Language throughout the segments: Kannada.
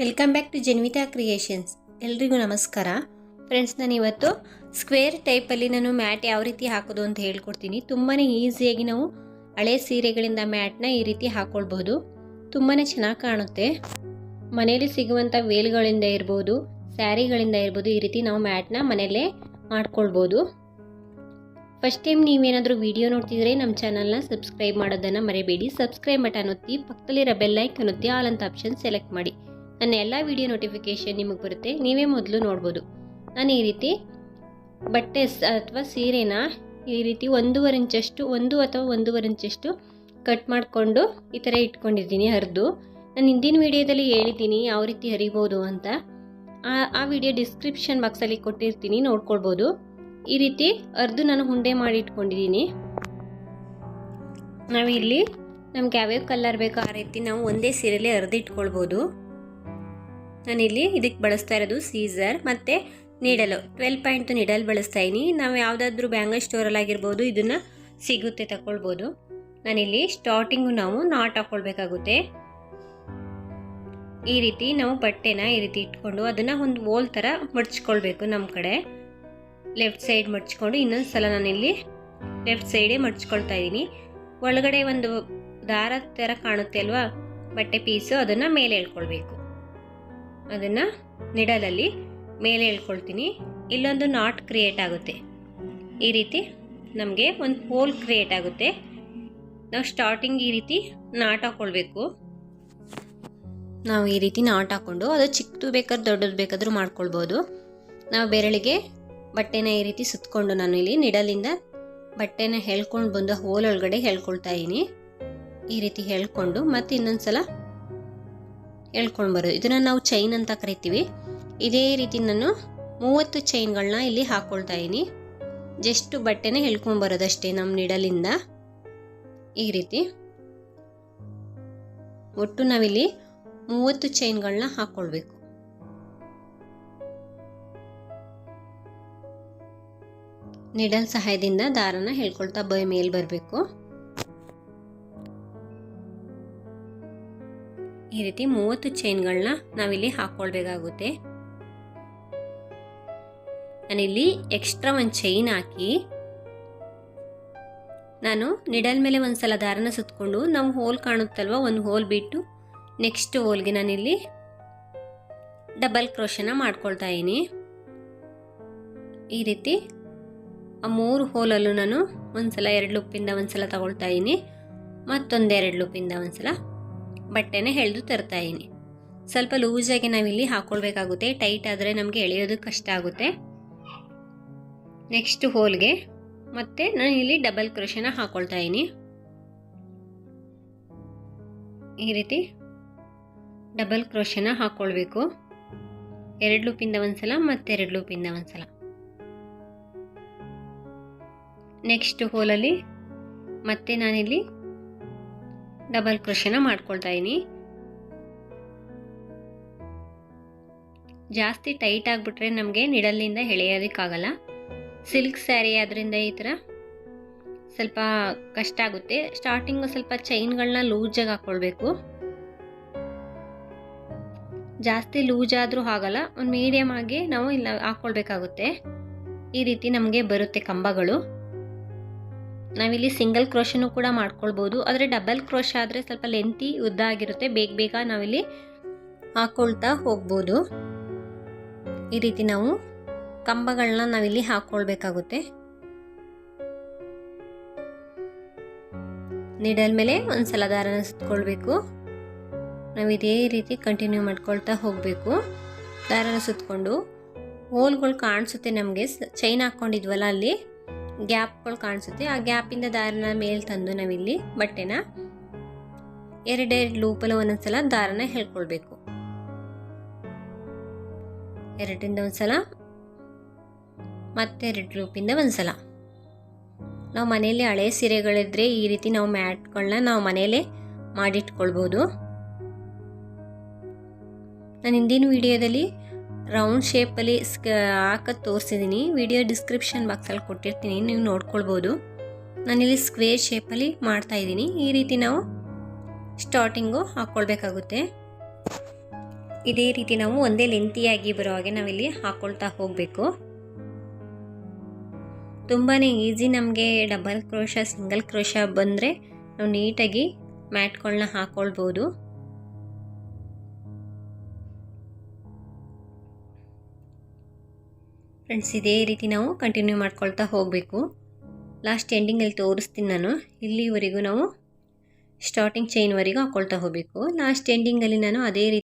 Welcome back to Janvita creations ಎಲ್ರಿಗೂ ನಮಸ್ಕಾರ. ಫ್ರೆಂಡ್ಸ್ ನಾನು ಇವತ್ತು ಸ್ಕ್ವೇರ್ ಟೈಪಲ್ಲಿ ನಾನು ಮ್ಯಾಟ್ ಯಾವ ರೀತಿ ಹಾಕೋದು ಅಂತ ಹೇಳ್ಕೊಡ್ತೀನಿ. ತುಂಬಾ ಈಸಿಯಾಗಿ ನಾವು ಹಳೆ ಸೀರೆಗಳಿಂದ ಮ್ಯಾಟ್ನ ಈ ರೀತಿ ಹಾಕ್ಕೊಳ್ಬೋದು ತುಂಬಾ ಚೆನ್ನಾಗಿ ಕಾಣುತ್ತೆ. ಮನೆಯಲ್ಲಿ ಸಿಗುವಂಥ ವೇಲ್ಗಳಿಂದ ಇರ್ಬೋದು, ಸ್ಯಾರಿಗಳಿಂದ ಇರ್ಬೋದು ಈ ರೀತಿ ನಾವು ಮ್ಯಾಟ್ನ ಮನೆಯಲ್ಲೇ ಮಾಡ್ಕೊಳ್ಬೋದು. ಫಸ್ಟ್ ಟೈಮ್ ನೀವೇನಾದರೂ ವಿಡಿಯೋ ನೋಡ್ತಿದ್ರೆ ನಮ್ಮ ಚಾನಲ್ನ ಸಬ್ಸ್ಕ್ರೈಬ್ ಮಾಡೋದನ್ನು ಮರಿಬೇಡಿ. ಸಬ್ಸ್ಕ್ರೈಬ್ ಬಟನ್ ಒತ್ತಿ, ಪಕ್ಕದಲ್ಲಿರೋ ಬೆಲ್ ಐಕನ್ ಒತ್ತಿ ಆಲ್ ಅಂತ ಆಪ್ಷನ್ ಸೆಲೆಕ್ಟ್ ಮಾಡಿ. ನನ್ನ ಎಲ್ಲ ವಿಡಿಯೋ ನೋಟಿಫಿಕೇಷನ್ ನಿಮಗೆ ಬರುತ್ತೆ, ನೀವೇ ಮೊದಲು ನೋಡ್ಬೋದು. ನಾನು ಈ ರೀತಿ ಬಟ್ಟೆ ಅಥವಾ ಸೀರೆನ ಈ ರೀತಿ ಒಂದೂವರೆ ಇಂಚಷ್ಟು, ಒಂದು ಅಥವಾ ಒಂದೂವರೆ ಇಂಚಷ್ಟು ಕಟ್ ಮಾಡಿಕೊಂಡು ಈ ಥರ ಇಟ್ಕೊಂಡಿದ್ದೀನಿ ಹರಿದು. ನಾನು ಹಿಂದಿನ ವಿಡಿಯೋದಲ್ಲಿ ಹೇಳಿದ್ದೀನಿ ಯಾವ ರೀತಿ ಹರಿಬೋದು ಅಂತ. ಆ ವಿಡಿಯೋ ಡಿಸ್ಕ್ರಿಪ್ಷನ್ ಬಾಕ್ಸಲ್ಲಿ ಕೊಟ್ಟಿರ್ತೀನಿ, ನೋಡ್ಕೊಳ್ಬೋದು. ಈ ರೀತಿ ಅರ್ದು ನಾನು ಹುಂಡೆ ಮಾಡಿ ಇಟ್ಕೊಂಡಿದ್ದೀನಿ. ನಾವಿಲ್ಲಿ ನಮ್ಗೆ ಯಾವ್ಯಾವ ಕಲರ್ ಬೇಕೋ ಆ ರೀತಿ ನಾವು ಒಂದೇ ಸೀರೆಯಲ್ಲಿ ಅರ್ದು ಇಟ್ಕೊಳ್ಬೋದು. ನಾನಿಲ್ಲಿ ಇದಕ್ಕೆ ಬಳಸ್ತಾ ಇರೋದು ಸೀಸರ್ ಮತ್ತು ನೀಡಲು ಟ್ವೆಲ್ ಪಾಯಿಂಟ್ ನೀಡಲ್ ಬಳಸ್ತಾ ಇದ್ದೀನಿ ನಾವು ಯಾವುದಾದ್ರೂ ಬ್ಯಾಂಗಲ್ ಸ್ಟೋರಲ್ಲಿ ಆಗಿರ್ಬೋದು ಇದನ್ನು ಸಿಗುತ್ತೆ ತಗೊಳ್ಬೋದು ನಾನಿಲ್ಲಿ ಸ್ಟಾರ್ಟಿಂಗು ನಾವು ನಾಟ್ ಹಾಕ್ಕೊಳ್ಬೇಕಾಗುತ್ತೆ ಈ ರೀತಿ ನಾವು ಬಟ್ಟೆನ ಈ ರೀತಿ ಇಟ್ಕೊಂಡು ಅದನ್ನು ಒಂದು ಓಲ್ ಥರ ಮಡ್ಚ್ಕೊಳ್ಬೇಕು ನಮ್ಮ ಕಡೆ. ಲೆಫ್ಟ್ ಸೈಡ್ ಮಡ್ಚ್ಕೊಂಡು ಇನ್ನೊಂದು ಸಲ ನಾನಿಲ್ಲಿ ಲೆಫ್ಟ್ ಸೈಡೇ ಮಡ್ಚ್ಕೊಳ್ತಾ ಇದ್ದೀನಿ ಒಳಗಡೆ ಒಂದು ದಾರ ಥರ ಕಾಣುತ್ತೆ ಅಲ್ವಾ? ಬಟ್ಟೆ ಪೀಸು ಅದನ್ನು ಮೇಲೆ ಎಳ್ಕೊಳ್ಬೇಕು. ಅದನ್ನು ನಿಡಲಲ್ಲಿ ಮೇಲೆ ಎಳ್ಕೊಳ್ತೀನಿ ಇಲ್ಲೊಂದು ನಾಟ್ ಕ್ರಿಯೇಟ್ ಆಗುತ್ತೆ. ಈ ರೀತಿ ನಮಗೆ ಒಂದು ಹೋಲ್ ಕ್ರಿಯೇಟ್ ಆಗುತ್ತೆ. ನಾವು ಸ್ಟಾರ್ಟಿಂಗ್ ಈ ರೀತಿ ನಾಟ್ ಹಾಕ್ಕೊಳ್ಬೇಕು ನಾವು ಈ ರೀತಿ ನಾಟ್ ಹಾಕ್ಕೊಂಡು ಅದು ಚಿಕ್ಕದು ಬೇಕಾದ್ರೆ ದೊಡ್ಡದು ಬೇಕಾದರೂ ಮಾಡ್ಕೊಳ್ಬೋದು. ನಾವು ಬೆರಳಿಗೆ ಬಟ್ಟೆನ ಈ ರೀತಿ ಸುತ್ತಕೊಂಡು ನಾನು ಇಲ್ಲಿ ನಿಡಲಿಂದ ಬಟ್ಟೆನ ಹೇಳ್ಕೊಂಡು ಬಂದು ಹೋಲ್ ಒಳಗಡೆ ಹೇಳ್ಕೊಳ್ತಾ ಇದ್ದೀನಿ ಈ ರೀತಿ ಹೇಳ್ಕೊಂಡು ಮತ್ತೆ ಇನ್ನೊಂದು ಸಲ ಹೇಳ್ಕೊಂಡು ಬರೋದು ಇದನ್ನು ನಾವು ಚೈನ್ ಅಂತ ಕರಿತೀವಿ. ಇದೇ ರೀತಿ ನಾನು ಮೂವತ್ತು ಚೈನ್ಗಳನ್ನ ಇಲ್ಲಿ ಹಾಕ್ಕೊಳ್ತಾ ಇದ್ದೀನಿ ಜಸ್ಟ್ ಬಟ್ಟೆನ ಹೇಳ್ಕೊಂಡು ಬರೋದಷ್ಟೇ ನಮ್ಮ ನಿಡಲಿಂದ. ಈ ರೀತಿ. ಒಟ್ಟು ನಾವಿಲ್ಲಿ ಮೂವತ್ತು ಚೈನ್ಗಳನ್ನ ಹಾಕ್ಕೊಳ್ಬೇಕು ನಿಡಲ್ ಸಹಾಯದಿಂದ ದಾರನ ಹೇಳ್ಕೊಳ್ತಾ ಬೈ ಮೇಲ್ ಬರಬೇಕು. ಈ ರೀತಿ ಮೂವತ್ತು ಚೈನ್ಗಳನ್ನ ನಾವಿಲ್ಲಿ ಹಾಕ್ಕೊಳ್ಬೇಕಾಗುತ್ತೆ ನಾನಿಲ್ಲಿ ಎಕ್ಸ್ಟ್ರಾ ಒಂದು ಚೈನ್ ಹಾಕಿ, ನಾನು ನಿಡಲ್ ಮೇಲೆ ಒಂದು ಸಲ ದಾರನ ಸುತ್ತಕೊಂಡು ನಾವು ಹೋಲ್ ಕಾಣುತ್ತಲ್ವ ಒಂದು ಹೋಲ್ ಬಿಟ್ಟು ನೆಕ್ಸ್ಟ್ ಹೋಲ್ಗೆ ನಾನಿಲ್ಲಿ ಡಬಲ್ ಕ್ರೋಶನ ಮಾಡ್ಕೊಳ್ತಾ ಇದ್ದೀನಿ. ಈ ರೀತಿ ಆ ಮೂರು ಹೋಲಲ್ಲೂ ನಾನು ಒಂದ್ಸಲ ಎರಡು ಲುಪ್ಪಿಂದ ಒಂದ್ಸಲ ತಗೊಳ್ತಾ ಇದ್ದೀನಿ. ಮತ್ತೊಂದೆರಡು ಲುಪ್ಪಿಂದ ಒಂದ್ಸಲ ಬಟ್ಟೆನ ಎಳೆದು ತರ್ತಾ ಇದ್ದೀನಿ ಸ್ವಲ್ಪ ಲೂಸಾಗಿ ನಾವಿಲ್ಲಿ ಹಾಕ್ಕೊಳ್ಬೇಕಾಗುತ್ತೆ ಟೈಟ್ ಆದರೆ ನಮಗೆ ಎಳೆಯೋದು ಕಷ್ಟ ಆಗುತ್ತೆ. ನೆಕ್ಸ್ಟ್ ಹೋಲ್ಗೆ ಮತ್ತೆ ನಾನು ಇಲ್ಲಿ ಡಬಲ್ ಕ್ರೋಶನ ಹಾಕ್ಕೊಳ್ತಾ ಇದ್ದೀನಿ ಈ ರೀತಿ ಡಬಲ್ ಕ್ರೋಶನ ಹಾಕ್ಕೊಳ್ಬೇಕು ಎರಡು ಲೂಪಿಂದ ಒಂದ್ಸಲ ಮತ್ತೆರಡು ಲೂಪಿಂದ ಒಂದ್ಸಲ. ನೆಕ್ಸ್ಟ್ ಹೋಲಲ್ಲಿ ಮತ್ತೆ ನಾನಿಲ್ಲಿ ಡಬಲ್ ಕ್ರೋಶನ ಮಾಡ್ಕೊಳ್ತಾ ಇದ್ದೀನಿ ಜಾಸ್ತಿ ಟೈಟ್ ಆಗಿಬಿಟ್ರೆ ನಮಗೆ ನಿಡಲಿಂದ ಎಳೆಯೋದಕ್ಕಾಗಲ್ಲ. ಸಿಲ್ಕ್ ಸ್ಯಾರಿ ಆದ್ರಿಂದ ಈ ಥರ ಸ್ವಲ್ಪ ಕಷ್ಟ ಆಗುತ್ತೆ. ಸ್ಟಾರ್ಟಿಂಗು ಸ್ವಲ್ಪ ಚೈನ್ಗಳನ್ನ ಲೂಜಾಗಿ ಹಾಕ್ಕೊಳ್ಬೇಕು ಜಾಸ್ತಿ ಲೂಜ್ ಆದರೂ ಆಗಲ್ಲ ಒಂದು ಮೀಡಿಯಮ್ ಆಗಿ ನಾವು ಇಲ್ಲ ಹಾಕ್ಕೊಳ್ಬೇಕಾಗುತ್ತೆ ಈ ರೀತಿ ನಮಗೆ ಬರುತ್ತೆ ಕಂಬಗಳು. ನಾವಿಲ್ಲಿ ಸಿಂಗಲ್ ಕ್ರೋಶನು ಕೂಡ ಮಾಡ್ಕೊಳ್ಬೋದು. ಆದರೆ ಡಬಲ್ ಕ್ರೋಶ ಆದರೆ ಸ್ವಲ್ಪ ಲೆಂತಿ ಉದ್ದ ಆಗಿರುತ್ತೆ ಬೇಗ ಬೇಗ ನಾವಿಲ್ಲಿ ಹಾಕ್ಕೊಳ್ತಾ ಹೋಗ್ಬೋದು. ಈ ರೀತಿ ನಾವು ಕಂಬಗಳನ್ನ ನಾವಿಲ್ಲಿ ಹಾಕ್ಕೊಳ್ಬೇಕಾಗುತ್ತೆ ನೀಡಲ್ ಮೇಲೆ ಒಂದು ಸಲ ದಾರನ ಸುತ್ಕೊಳ್ಬೇಕು. ನಾವು ಇದೇ ರೀತಿ ಕಂಟಿನ್ಯೂ ಮಾಡ್ಕೊಳ್ತಾ ಹೋಗಬೇಕು. ದಾರನ ಸುತ್ಕೊಂಡು ಹೋಲ್ಗಳು ಕಾಣಿಸುತ್ತೆ ನಮಗೆ. ಚೈನ್ ಹಾಕ್ಕೊಂಡಿದ್ವಲ್ಲ ಅಲ್ಲಿ. ಗ್ಯಾಪ್ಗಳು ಕಾಣಿಸುತ್ತೆ. ಆ ಗ್ಯಾಪಿಂದ ದಾರನ ಮೇಲೆ ತಂದು ನಾವಿಲ್ಲಿ ಬಟ್ಟೆನ ಎರಡೆರಡು ಲೂಪಲ್ಲಿ ಒಂದೊಂದ್ಸಲ ದಾರನ ಹೇಳ್ಕೊಳ್ಬೇಕು. ಎರಡರಿಂದ ಒಂದ್ಸಲ ಮತ್ತೆ ಎರಡು ಲೂಪಿಂದ ಒಂದ್ಸಲ. ನಾವು ಮನೆಯಲ್ಲಿ ಹಳೆ ಸೀರೆಗಳಿದ್ರೆ ಈ ರೀತಿ ನಾವು ಮ್ಯಾಟ್ಗಳನ್ನ ನಾವು ಮನೆಯಲ್ಲೇ ಮಾಡಿಟ್ಕೊಳ್ಬೋದು. ನಾನು ಹಿಂದಿನ ವಿಡಿಯೋದಲ್ಲಿ ರೌಂಡ್ ಶೇಪಲ್ಲಿ ಸ್ಕ ಹಾಕೋದು ತೋರಿಸಿದ್ದೀನಿ ವಿಡಿಯೋ ಡಿಸ್ಕ್ರಿಪ್ಷನ್ ಬಾಕ್ಸಲ್ಲಿ ಕೊಟ್ಟಿರ್ತೀನಿ, ನೀವು ನೋಡ್ಕೊಳ್ಬೋದು. ನಾನಿಲ್ಲಿ ಸ್ಕ್ವೇರ್ ಶೇಪಲ್ಲಿ ಮಾಡ್ತಾ ಇದ್ದೀನಿ. ಈ ರೀತಿ ನಾವು ಸ್ಟಾರ್ಟಿಂಗು ಹಾಕ್ಕೊಳ್ಬೇಕಾಗುತ್ತೆ ಇದೇ ರೀತಿ ನಾವು ಒಂದೇ ಲೆಂತಿಯಾಗಿ ಬರೋ ಹಾಗೆ ನಾವಿಲ್ಲಿ ಹಾಕ್ಕೊಳ್ತಾ ಹೋಗಬೇಕು. ತುಂಬಾ ಈಸಿ ನಮಗೆ ಡಬಲ್ ಕ್ರೋಶ, ಸಿಂಗಲ್ ಕ್ರೋಶ ಬಂದರೆ ನಾವು ನೀಟಾಗಿ ಮ್ಯಾಟ್ಗಳನ್ನ ಹಾಕ್ಕೊಳ್ಬೋದು ಫ್ರೆಂಡ್ಸ್ ಇದೇ ರೀತಿ ನಾವು ಕಂಟಿನ್ಯೂ ಮಾಡ್ಕೊಳ್ತಾ ಹೋಗಬೇಕು. ಲಾಸ್ಟ್ ಎಂಡಿಂಗಲ್ಲಿ ತೋರಿಸ್ತೀನಿ ನಾನು. ಇಲ್ಲಿವರೆಗೂ ನಾವು ಸ್ಟಾರ್ಟಿಂಗ್ ಚೈನ್ವರೆಗೂ ಹಾಕ್ಕೊಳ್ತಾ ಹೋಗಬೇಕು. ಲಾಸ್ಟ್ ಎಂಡಿಂಗಲ್ಲಿ ನಾನು ಅದೇ ರೀತಿ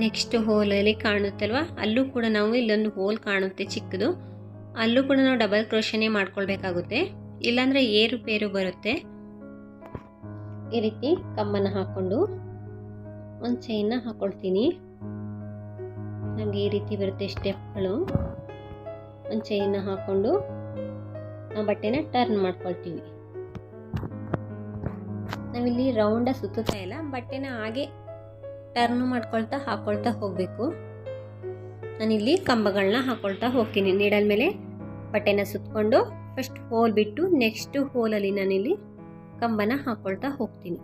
ನೆಕ್ಸ್ಟ್ ಹೋಲಲ್ಲಿ ಕಾಣುತ್ತಲ್ವ? ಅಲ್ಲೂ ಕೂಡ ನಾವು ಇಲ್ಲೊಂದು ಹೋಲ್ ಕಾಣುತ್ತೆ ಚಿಕ್ಕದು. ಅಲ್ಲೂ ಕೂಡ ನಾವು ಡಬಲ್ ಕ್ರೋಶನೇ ಮಾಡ್ಕೊಳ್ಬೇಕಾಗುತ್ತೆ. ಇಲ್ಲಾಂದರೆ ಏರುಪೇರು ಬರುತ್ತೆ. ಈ ರೀತಿ ಕಮ್ಮನ ಹಾಕ್ಕೊಂಡು ಒಂದು ಚೈನ್ನ ಹಾಕ್ಕೊಳ್ತೀನಿ ನಮಗೆ ಈ ರೀತಿ ಬರುತ್ತೆ ಸ್ಟೆಪ್ಗಳು ಒಂದು ಚೈನ್ನ ಹಾಕ್ಕೊಂಡು ನಾವು ಬಟ್ಟೆನ ಟರ್ನ್ ಮಾಡ್ಕೊಳ್ತೀವಿ. ನಾವಿಲ್ಲಿ ರೌಂಡಾಗಿ ಸುತ್ತುತ್ತಾ ಇಲ್ಲ, ಬಟ್ಟೆನ ಹಾಗೆ ಟರ್ನ್ ಮಾಡ್ಕೊಳ್ತಾ ಹಾಕ್ಕೊಳ್ತಾ ಹೋಗಬೇಕು. ನಾನಿಲ್ಲಿ ಕಂಬಗಳನ್ನ ಹಾಕ್ಕೊಳ್ತಾ ಹೋಗ್ತೀನಿ. ನೀಡಲ್ ಮೇಲೆ ಬಟ್ಟೆನ ಸುತ್ತಕೊಂಡು ಫಸ್ಟ್ ಹೋಲ್ ಬಿಟ್ಟು ನೆಕ್ಸ್ಟ್ ಹೋಲಲ್ಲಿ ನಾನಿಲ್ಲಿ ಕಂಬನ ಹಾಕ್ಕೊಳ್ತಾ ಹೋಗ್ತೀನಿ.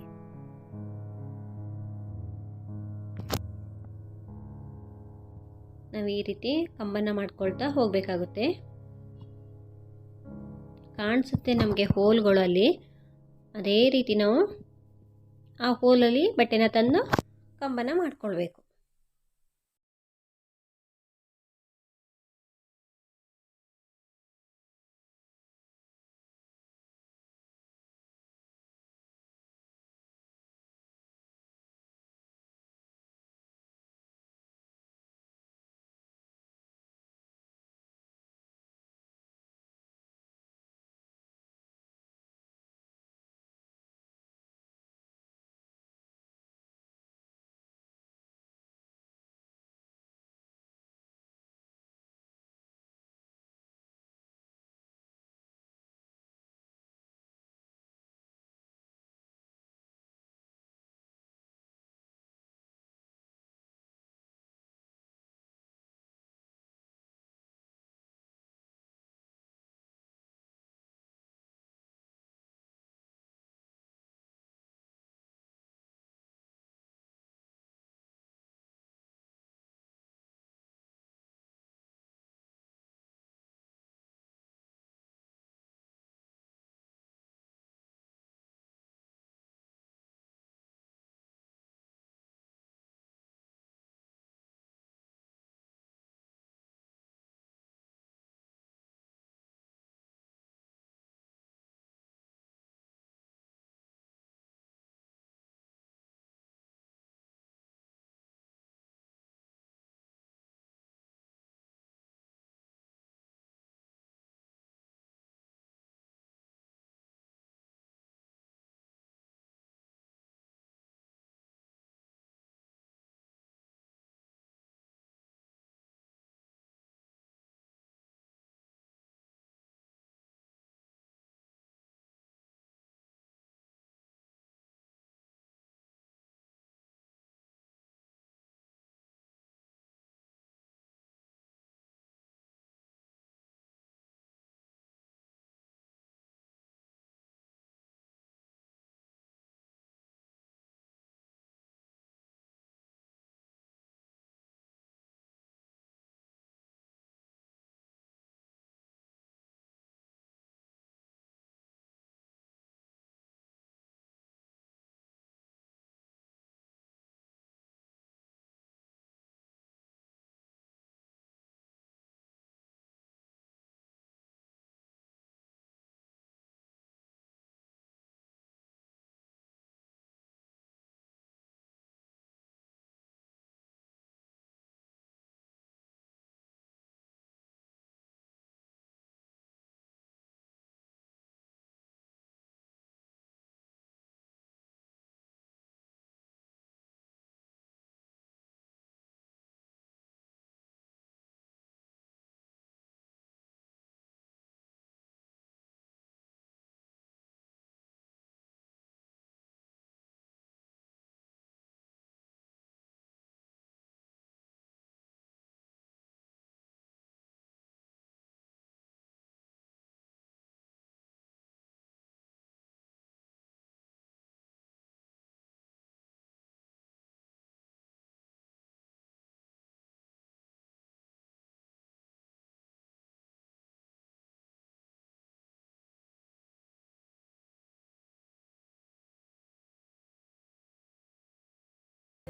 ನಾವು ಈ ರೀತಿ ಕಂಬನ ಮಾಡ್ಕೊಳ್ತಾ ಹೋಗಬೇಕಾಗುತ್ತೆ. ಕಾಣಿಸುತ್ತೆ ನಮಗೆ ಹೋಲ್ಗಳಲ್ಲಿ ಅದೇ ರೀತಿ ನಾವು ಆ ಹೋಲಲ್ಲಿ ಬಟ್ಟೆನ ತಂದು ಕಂಬನ ಮಾಡ್ಕೊಳ್ಬೇಕು.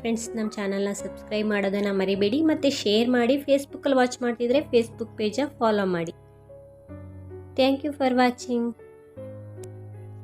ಫ್ರೆಂಡ್ಸ್ ನಮ್ಮ ಚಾನಲ್ನ ಸಬ್ಸ್ಕ್ರೈಬ್ ಮಾಡೋದನ್ನು ಮರಿಬೇಡಿ ಮತ್ತು ಶೇರ್ ಮಾಡಿ ಫೇಸ್ಬುಕ್ಕಲ್ಲಿ ವಾಚ್ ಮಾಡ್ತಿದ್ರೆ ಫೇಸ್ಬುಕ್ ಪೇಜ ಫಾಲೋ ಮಾಡಿ. Thank you for watching